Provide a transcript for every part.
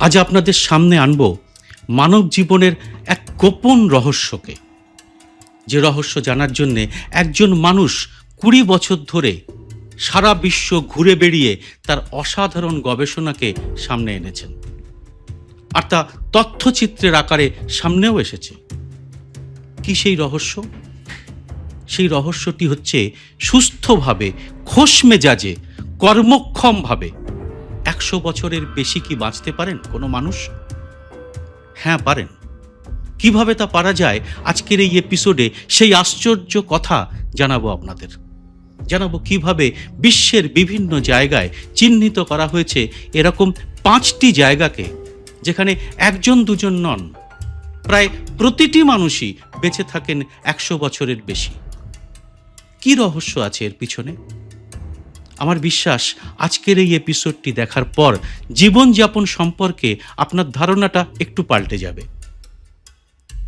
আজ আপনাদের সামনে আনব মানব জীবনের এক গোপন রহস্যকে। যে রহস্য জানার জন্যে একজন মানুষ কুড়ি বছর ধরে সারা বিশ্ব ঘুরে বেড়িয়ে তার অসাধারণ গবেষণাকে সামনে এনেছেন। আর তা তথ্যচিত্রের আকারে সামনেও এসেছে। কি সেই রহস্য? সেই রহস্যটি হচ্ছে সুস্থভাবে খোশ মেজাজে কর্মক্ষমভাবে একশো বছরের বেশি কি বাঁচতে পারেন কোনো মানুষ? হ্যাঁ পারেন। কীভাবে তা পারা যায় আজকের এই এপিসোডে সেই আশ্চর্য কথা জানাব আপনাদের। জানাব কীভাবে বিশ্বের বিভিন্ন জায়গায় চিহ্নিত করা হয়েছে এরকম পাঁচটি জায়গাকে, যেখানে একজন দুজন নন, প্রায় প্রতিটি মানুষই বেঁচে থাকেন একশো বছরের বেশি। কি রহস্য আছে এর পিছনে? আমার বিশ্বাস, আজকের এই এপিসোডটি দেখার পর জীবনযাপন সম্পর্কে আপনার ধারণাটা একটু পাল্টে যাবে।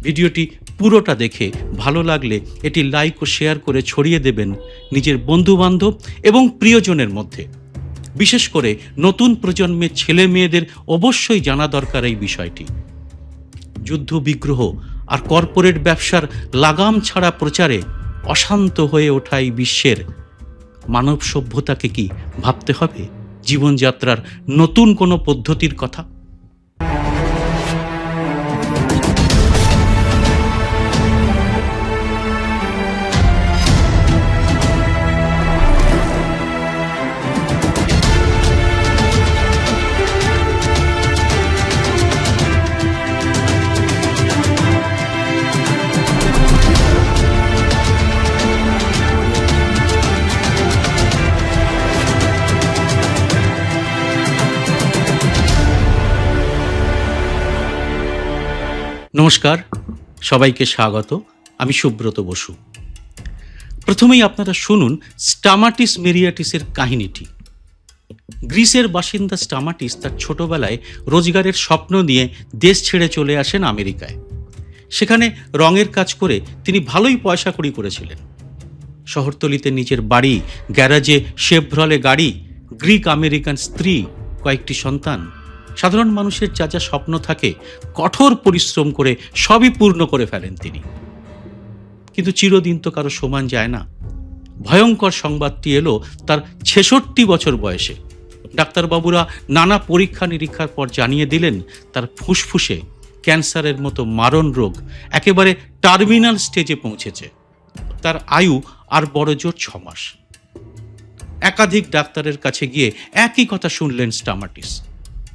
ভিডিওটি পুরোটা দেখে ভালো লাগলে এটি লাইক ও শেয়ার করে ছড়িয়ে দেবেন নিজের বন্ধুবান্ধব এবং প্রিয়জনের মধ্যে। বিশেষ করে নতুন প্রজন্মের ছেলে মেয়েদের অবশ্যই জানা দরকার এই বিষয়টি। যুদ্ধ বিগ্রহ আর কর্পোরেট ব্যবসার লাগাম ছাড়া প্রচারে অশান্ত হয়ে ওঠা এই বিশ্বের মানব সভ্যতাকে কি ভাবতে হবে? জীবনযাত্রার নতুন কোনো পদ্ধতির কথা? নমস্কার, সবাইকে স্বাগত। আমি সুব্রত বসু। প্রথমেই আপনারা শুনুন স্টামাটিস মেরিয়াটিসের কাহিনীটি। গ্রিসের বাসিন্দা স্টামাটিস তার ছোটবেলায় রোজগারের স্বপ্ন নিয়ে দেশ ছেড়ে চলে আসেন আমেরিকায়। সেখানে রঙের কাজ করে তিনি ভালোই পয়সা কড়ি করেছিলেন। শহরতলিতে নিজের বাড়ি, গ্যারাজে শেভ্রলে গাড়ি, গ্রিক আমেরিকান স্ত্রী, কয়েকটি সন্তান। সাধারণ মানুষের যা যা স্বপ্ন থাকে, কঠোর পরিশ্রম করে সবই পূর্ণ করে ফেলেন তিনি। কিন্তু চিরদিন তো কারও সমান যায় না। ভয়ঙ্কর সংবাদটি এলো তার ছেষট্টি বছর বয়সে। ডাক্তারবাবুরা নানা পরীক্ষা নিরীক্ষার পর জানিয়ে দিলেন, তার ফুসফুসে ক্যান্সারের মতো মারণ রোগ একেবারে টার্মিনাল স্টেজে পৌঁছেছে। তার আয়ু আর বড় জোর ছ মাস। একাধিক ডাক্তারের কাছে গিয়ে একই কথা শুনলেন স্টামাটিস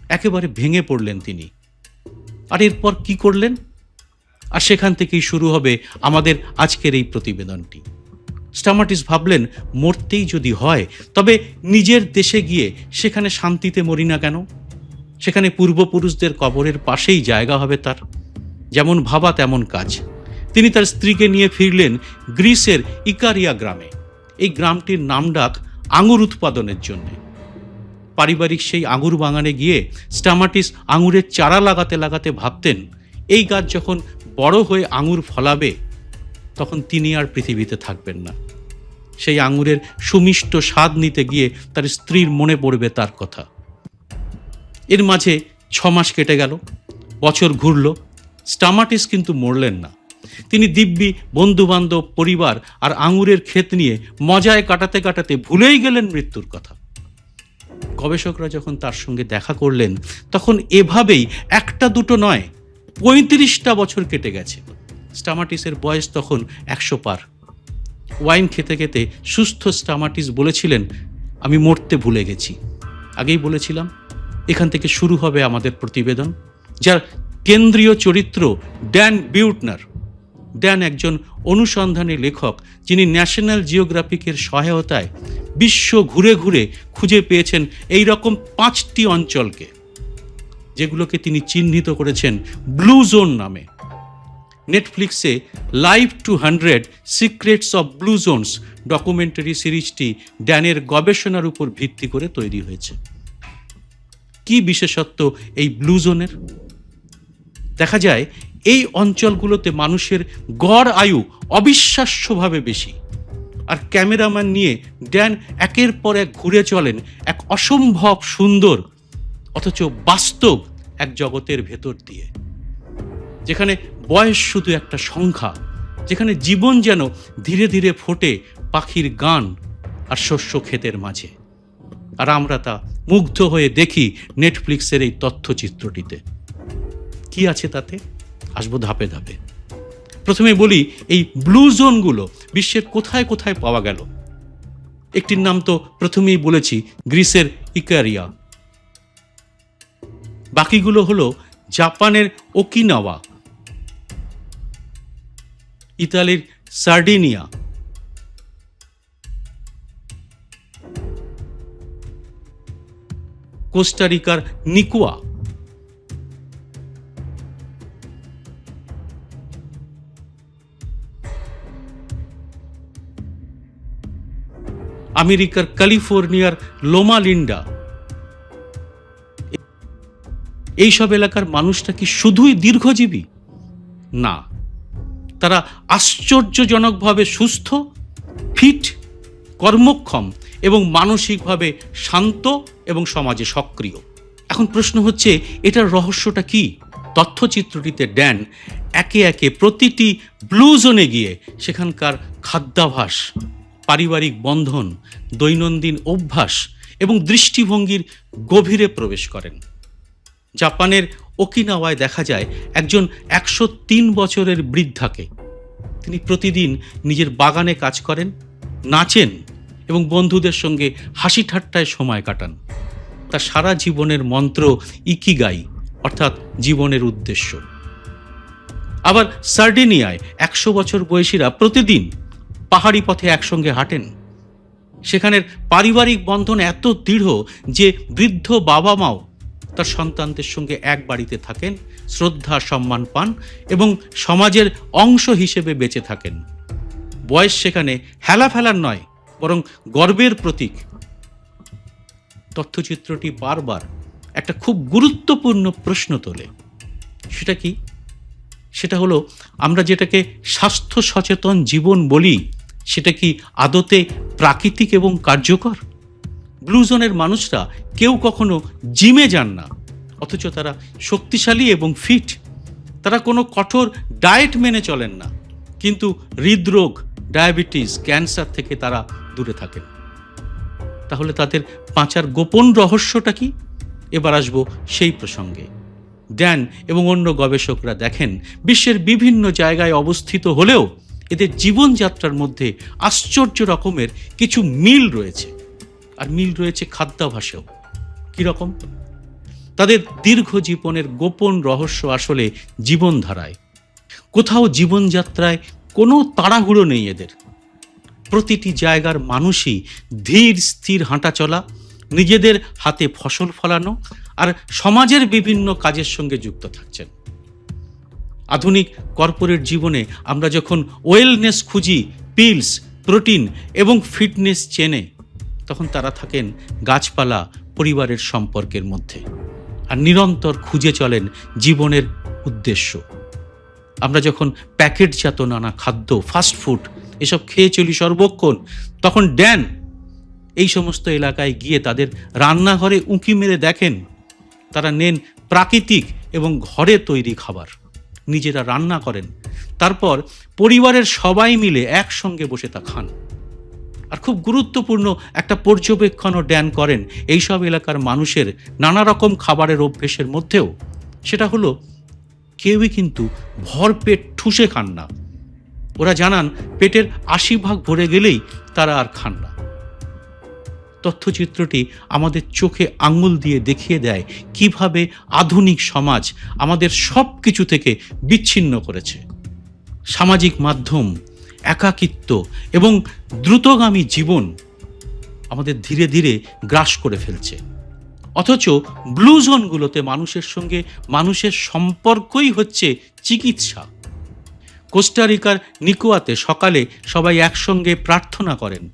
একেবারে ভেঙে পড়লেন তিনি। আর এরপর কি করলেন? আর সেখান থেকেই শুরু হবে আমাদের আজকের এই প্রতিবেদনটি। স্টামাটিস ভাবলেন, মরতেই যদি হয়, তবে নিজের দেশে গিয়ে সেখানে শান্তিতে মরি না কেন? সেখানে পূর্বপুরুষদের কবরের পাশেই জায়গা হবে তার। যেমন ভাবা তেমন কাজ। তিনি তার স্ত্রীকে নিয়ে ফিরলেন গ্রিসের ইকারিয়া গ্রামে। এই গ্রামটির নামডাক আঙুর উৎপাদনের জন্যে। পারিবারিক সেই আঙুর বাগানে গিয়ে স্টামাটিস আঙুরের চারা লাগাতে লাগাতে ভাবতেন, এই গাছ যখন বড় হয়ে আঙুর ফলাবে, তখন তিনি আর পৃথিবীতে থাকবেন না। সেই আঙুরের সুমিষ্ট স্বাদ নিতে গিয়ে তার স্ত্রীর মনে পড়বে তার কথা। এর মাঝে ছ মাস কেটে গেল, বছর ঘুরল, স্টামাটিস কিন্তু মরলেন না। তিনি দিব্যি, বন্ধুবান্ধব, পরিবার আর আঙুরের ক্ষেত নিয়ে মজায় কাটাতে কাটাতে ভুলেই গেলেন মৃত্যুর কথা। গবেষকরা যখন তার সঙ্গে দেখা করলেন, তখন এভাবেই একটা দুটো নয়, পঁয়ত্রিশটা বছর কেটে গেছে। স্টামাটিসের বয়স তখন একশো পার। ওয়াইন খেতে খেতে সুস্থ স্টামাটিস বলেছিলেন, আমি মরতে ভুলে গেছি। আগেই বলেছিলাম, এখান থেকে শুরু হবে আমাদের প্রতিবেদন। যার কেন্দ্রীয় চরিত্র ড্যান বিউটনার। ড্যান একজন অনুসন্ধানী লেখক যিনি ন্যাশনাল জিওগ্রাফিকের সহায়তায় বিশ্ব ঘুরে ঘুরে খুঁজে পেয়েছেন এই রকম পাঁচটি অঞ্চলকে, যেগুলোকে তিনি চিহ্নিত করেছেন ব্লু জোন নামে। নেটফ্লিক্সে live to hundred secrets of blue zones documentary সিরিজটি ড্যানের গবেষণার উপর ভিত্তি করে তৈরি হয়েছে। কি বিশেষত্ব এই ব্লু জোনের দেখা যায়, এই অঞ্চলগুলোতে মানুষের গড় আয়ু অবিশ্বাস্যভাবে বেশি। আর ক্যামেরাম্যান নিয়ে ড্যান একের পর এক ঘুরে চলেন এক অসম্ভব সুন্দর, অথচ বাস্তব এক জগতের ভেতর দিয়ে। যেখানে বয়স শুধু একটা সংখ্যা, যেখানে জীবন যেন ধীরে ধীরে ফোটে পাখির গান আর শস্য ক্ষেতের মাঝে। আর আমরা তা মুগ্ধ হয়ে দেখি নেটফ্লিক্সের এই তথ্যচিত্রটিতে। কি আছে তাতে? আসব ধাপে ধাপে। প্রথমে বলি এই ব্লু জোনগুলো বিশ্বের কোথায় কোথায় পাওয়া গেল? একটির নাম তো প্রথমেই বলেছি গ্রিসের ইকারিয়া। বাকিগুলো হলো জাপানের ওকিনাওয়া ইতালির সার্ডিনিয়া। কোস্টারিকার নিকুয়া। আমেরিকার ক্যালিফোর্নিয়ার লোমা লিন্ডা। এইসব এলাকার মানুষটা কি শুধুই দীর্ঘজীবী? না। তারা আশ্চর্যজনকভাবে সুস্থ, ফিট, কর্মক্ষম এবং মানসিকভাবে শান্ত এবং সমাজে সক্রিয়। এখন প্রশ্ন হচ্ছে, এটার রহস্যটা কি? তথ্যচিত্রটিতে ড্যান একে একে প্রতিটি ব্লু জোনে গিয়ে সেখানকার খাদ্যাভাস পারিবারিক বন্ধন, দৈনন্দিন অভ্যাস এবং দৃষ্টিভঙ্গির গভীরে প্রবেশ করেন। জাপানের ওকিনাওয়ায় দেখা যায় একজন একশো তিন বছরের বৃদ্ধাকে। তিনি প্রতিদিন নিজের বাগানে কাজ করেন, নাচেন এবং বন্ধুদের সঙ্গে হাসি ঠাট্টায় সময় কাটান। তার সারা জীবনের মন্ত্র ইকিগাই, অর্থাৎ জীবনের উদ্দেশ্য। আবার সার্ডিনিয়ায় একশো বছর বয়সীরা প্রতিদিন পাহাড়ি পথে একসঙ্গে হাঁটেন। সেখানের পারিবারিক বন্ধন এত দৃঢ় যে বৃদ্ধ বাবা মাও তার সন্তানদের সঙ্গে এক বাড়িতে থাকেন, শ্রদ্ধা, সম্মান পান এবং সমাজের অংশ হিসেবে বেঁচে থাকেন। বয়স সেখানে হেলা ফেলার নয়, বরং গর্বের প্রতীক। তথ্যচিত্রটি বারবার একটা খুব গুরুত্বপূর্ণ প্রশ্ন তোলে। সেটা কি? সেটা হলো, আমরা যেটাকে স্বাস্থ্য সচেতন জীবন বলি সেটা কি আদতে প্রাকৃতিক এবং কার্যকর? ব্লু জোনের মানুষরা কেউ কখনো জিমে যান না, অথচ তারা শক্তিশালী এবং ফিট তারা কোনো কঠোর ডায়েট মেনে চলেন না, কিন্তু হৃদরোগ ডায়াবেটিস ক্যান্সার থেকে তারা দূরে থাকেন। তাহলে তাদের বাঁচার গোপন রহস্যটা কি? এবার আসব সেই প্রসঙ্গে। ড্যান এবং অন্য গবেষকরা দেখেন, বিশ্বের বিভিন্ন জায়গায় অবস্থিত হলেও এদের জীবনযাত্রার মধ্যে আশ্চর্য রকমের কিছু মিল রয়েছে। আর মিল রয়েছে খাদ্যাভাসেও। কীরকম তাদের দীর্ঘ জীবনের গোপন রহস্য আসলে জীবনধারায়। কোথাও জীবনযাত্রায় কোনো তাড়াহুড়ো নেই এদের। প্রতিটি জায়গার মানুষই ধীর স্থির হাঁটা চলা, নিজেদের হাতে ফসল ফলানো আর সমাজের বিভিন্ন কাজের সঙ্গে যুক্ত থাকছেন। আধুনিক কর্পোরেট জীবনে আমরা যখন ওয়েলনেস খুঁজি পিলস প্রোটিন এবং ফিটনেস চেনে, তখন তারা থাকেন গাছপালা, পরিবারের সম্পর্কের মধ্যে। আর নিরন্তর খুঁজে চলেন জীবনের উদ্দেশ্য। আমরা যখন প্যাকেটজাত নানা খাদ্য ফাস্টফুড এসব খেয়ে চলি সর্বক্ষণ, তখন ড্যান এই সমস্ত এলাকায় গিয়ে তাদের রান্নাঘরে উঁকি মেরে দেখেন। তারা নেন প্রাকৃতিক এবং ঘরে তৈরি খাবার। নিজেরা রান্না করেন। তারপর পরিবারের সবাই মিলে একসঙ্গে বসে তা খান। আর খুব গুরুত্বপূর্ণ একটা পর্যবেক্ষণও ড্যান করেন এইসব এলাকার মানুষের নানা রকম খাবারের অভ্যেসের মধ্যেও। সেটা হলো, কেউই কিন্তু ভরপেট ঠুসে খান না। ওরা জানান, পেটের আশি ভাগ ভরে গেলেই তারা আর খান না। তথ্যচিত্রটি আমাদের চোখে আঙুল দিয়ে দেখিয়ে দেয় কীভাবে আধুনিক সমাজ আমাদের সব কিছু থেকে বিচ্ছিন্ন করেছে। সামাজিক মাধ্যম, একাকিত্ব এবং দ্রুতগামী জীবন আমাদের ধীরে ধীরে গ্রাস করে ফেলছে। অথচ ব্লু জোনগুলোতে মানুষের সঙ্গে মানুষের সম্পর্কই হচ্ছে চিকিৎসা। কোস্টারিকার নিকোয়াতে সকালে সবাই একসঙ্গে প্রার্থনা করেন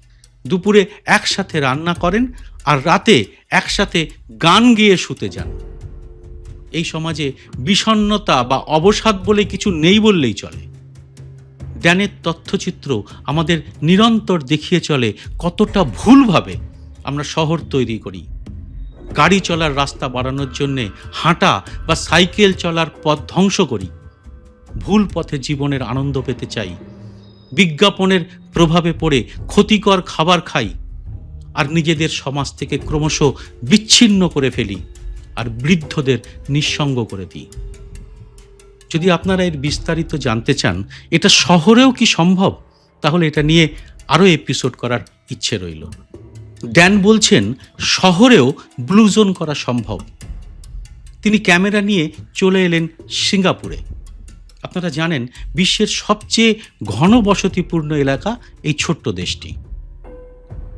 দুপুরে একসাথে রান্না করেন আর রাতে একসাথে গান গেয়ে শুতে যান। এই সমাজে বিষণ্ণতা বা অবসাদ বলে কিছু নেই বললেই চলে। ড্যানের তথ্যচিত্র আমাদের নিরন্তর দেখিয়ে চলে কতটা ভুলভাবে আমরা শহর তৈরি করি। গাড়ি চলার রাস্তা বাড়ানোর জন্যে হাঁটা বা সাইকেল চলার পথ ধ্বংস করি। ভুল পথে জীবনের আনন্দ পেতে চাই বিজ্ঞাপনের প্রভাবে পড়ে ক্ষতিকর খাবার খাই আর নিজেদের সমাজ থেকে ক্রমশ বিচ্ছিন্ন করে ফেলি আর বৃদ্ধদের নিঃসঙ্গ করে দিই। যদি আপনারা এর বিস্তারিত জানতে চান, এটা শহরেও কি সম্ভব? তাহলে এটা নিয়ে আরও এপিসোড করার ইচ্ছে রইল। ড্যান বলছেন, শহরেও ব্লু জোন করা সম্ভব। তিনি ক্যামেরা নিয়ে চলে এলেন সিঙ্গাপুরে। আপনারা জানেন, বিশ্বের সবচেয়ে ঘনবসতিপূর্ণ এলাকা এই ছোট্ট দেশটি।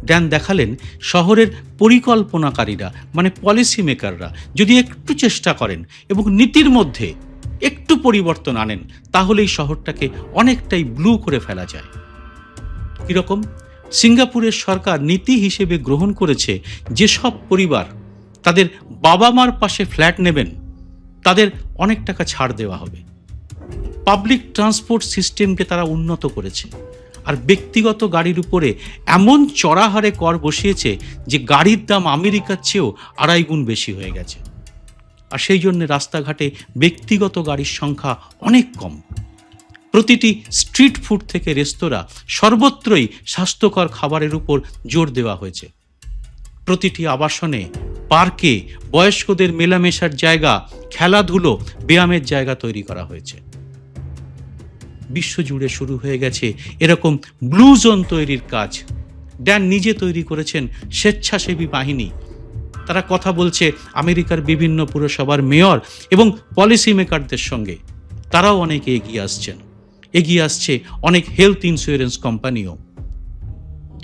ড্যান দেখালেন শহরের পরিকল্পনাকারীরা মানে পলিসি মেকাররা যদি একটু চেষ্টা করেন এবং নীতির মধ্যে একটু পরিবর্তন আনেন, তাহলেই শহরটাকে অনেকটাই ব্লু করে ফেলা যায়। কীরকম? সিঙ্গাপুরের সরকার নীতি হিসেবে গ্রহণ করেছে যেসব পরিবার তাদের বাবা মার পাশে ফ্ল্যাট নেবেন, তাদের অনেক টাকা ছাড় দেওয়া হবে। পাবলিক ট্রান্সপোর্ট সিস্টেমকে তারা উন্নত করেছে। আর ব্যক্তিগত গাড়ির উপরে এমন চড়া হারে কর বসিয়েছে যে গাড়ির দাম আমেরিকার চেয়েও আড়াই গুণ বেশি হয়ে গেছে। আর সেই জন্য রাস্তাঘাটে ব্যক্তিগত গাড়ির সংখ্যা অনেক কম। প্রতিটি স্ট্রিট ফুড থেকে রেস্তোরাঁ সর্বত্রই স্বাস্থ্যকর খাবারের উপর জোর দেওয়া হয়েছে। প্রতিটি আবাসনে, পার্কে বয়স্কদের মেলামেশার জায়গা, খেলাধুলো, ব্যায়ামের জায়গা তৈরি করা হয়েছে। বিশ্বজুড়ে শুরু হয়ে গেছে। এরকম ব্লু জোন তৈরির কাজ। ড্যান নিজে তৈরি করেছেন স্বেচ্ছাসেবী বাহিনী। তারা কথা বলছে আমেরিকার বিভিন্ন পুরসভার মেয়র এবং পলিসি মেকারদের সঙ্গে। তারাও অনেকে এগিয়ে আসছেন। এগিয়ে আসছে অনেক হেলথ ইন্স্যুরেন্স কোম্পানিও।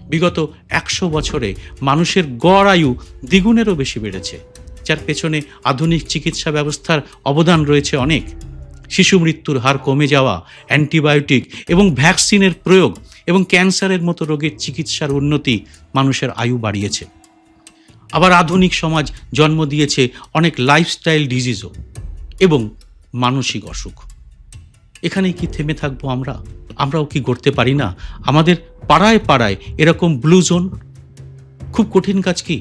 বিগত একশো বছরে মানুষের গড় আয়ু দ্বিগুণেরও বেশি বেড়েছে। যার পেছনে আধুনিক চিকিৎসা ব্যবস্থার অবদান রয়েছে অনেক। শিশু মৃত্যুর হার কমে যাওয়া, অ্যান্টিবায়োটিক এবং ভ্যাকসিনের প্রয়োগ এবং ক্যান্সারের মতো রোগের চিকিৎসার উন্নতি মানুষের আয়ু বাড়িয়েছে। আবার আধুনিক সমাজ জন্ম দিয়েছে অনেক লাইফস্টাইল ডিজিজও এবং মানসিক অসুখ। এখানেই কি থেমে থাকব আমরা? আমরাও কি করতে পারি না? আমাদের পাড়ায় পাড়ায় এরকম ব্লু জোন খুব কঠিন কাজ কি?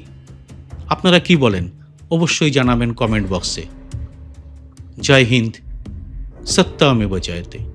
আপনারা কি বলেন? অবশ্যই জানাবেন কমেন্ট বক্সে। জয় হিন্দ। सत्ता में बचाए थे।